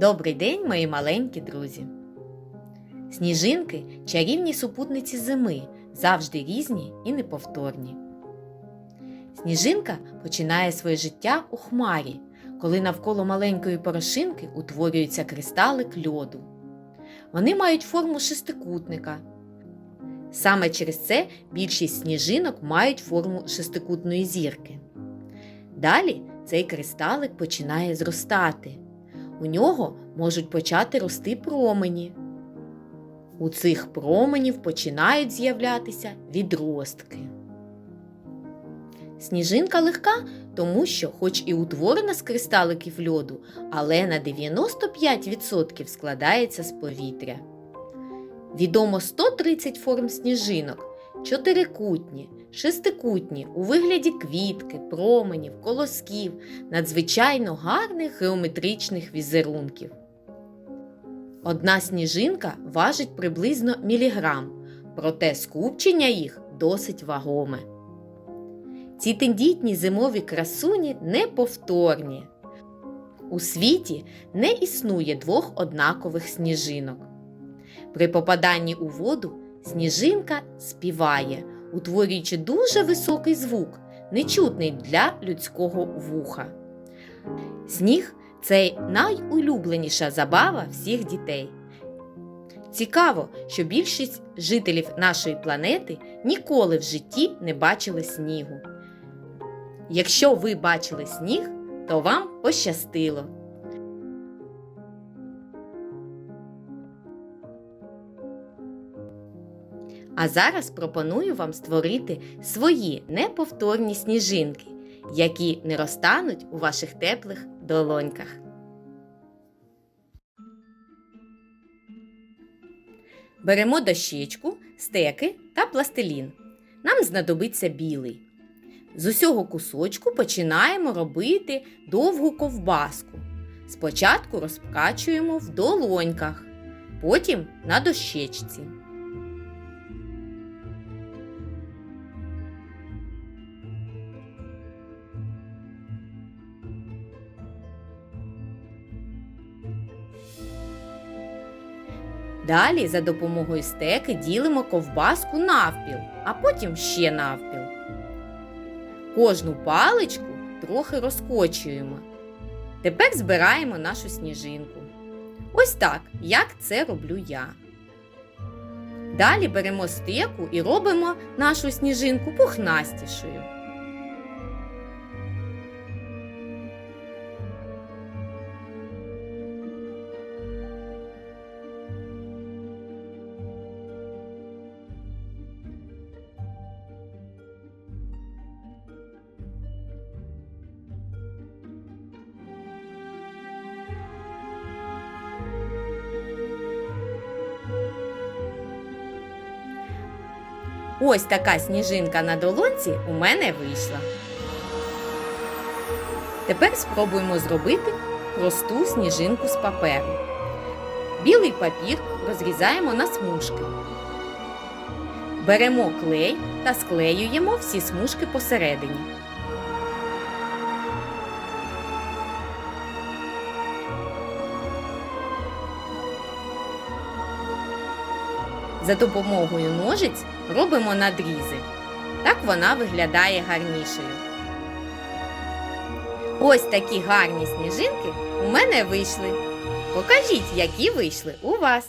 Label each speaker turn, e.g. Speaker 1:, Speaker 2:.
Speaker 1: Добрий день, мої маленькі друзі! Сніжинки чарівні супутниці зими, завжди різні і неповторні. Сніжинка починає своє життя у хмарі, коли навколо маленької порошинки утворюється кристалик льоду. Вони мають форму шестикутника. Саме через це більшість сніжинок мають форму шестикутної зірки. Далі цей кристалик починає зростати. У нього можуть почати рости промені. У цих променів починають з'являтися відростки. Сніжинка легка, тому що, хоч і утворена з кристаликів льоду, але на 95% складається з повітря. Відомо 130 форм сніжинок, чотирикутні, шестикутні у вигляді квітки, променів, колосків, надзвичайно гарних геометричних візерунків. Одна сніжинка важить приблизно міліграм, проте скупчення їх досить вагоме. Ці тендітні зимові красуні неповторні. У світі не існує двох однакових сніжинок. При попаданні у воду сніжинка співає, утворюючи дуже високий звук, нечутний для людського вуха. Сніг це найулюбленіша забава всіх дітей. Цікаво, що більшість жителів нашої планети ніколи в житті не бачили снігу. Якщо ви бачили сніг, то вам пощастило. А зараз пропоную вам створити свої неповторні сніжинки, які не розтануть у ваших теплих долоньках. Беремо дощечку, стеки та пластилін. Нам знадобиться білий. З усього кусочку починаємо робити довгу ковбаску. Спочатку розкачуємо в долоньках, потім на дощечці. Далі за допомогою стеки ділимо ковбаску навпіл, а потім ще навпіл. Кожну паличку трохи розкочуємо. Тепер збираємо нашу сніжинку. Ось так, як це роблю я. Далі беремо стеку і робимо нашу сніжинку пухнастішою. Ось така сніжинка на долонці у мене вийшла. Тепер спробуємо зробити просту сніжинку з паперу. Білий папір розрізаємо на смужки. Беремо клей та склеюємо всі смужки посередині. За допомогою ножиць робимо надрізи. Так вона виглядає гарнішою. Ось такі гарні сніжинки у мене вийшли. Покажіть, які вийшли у вас.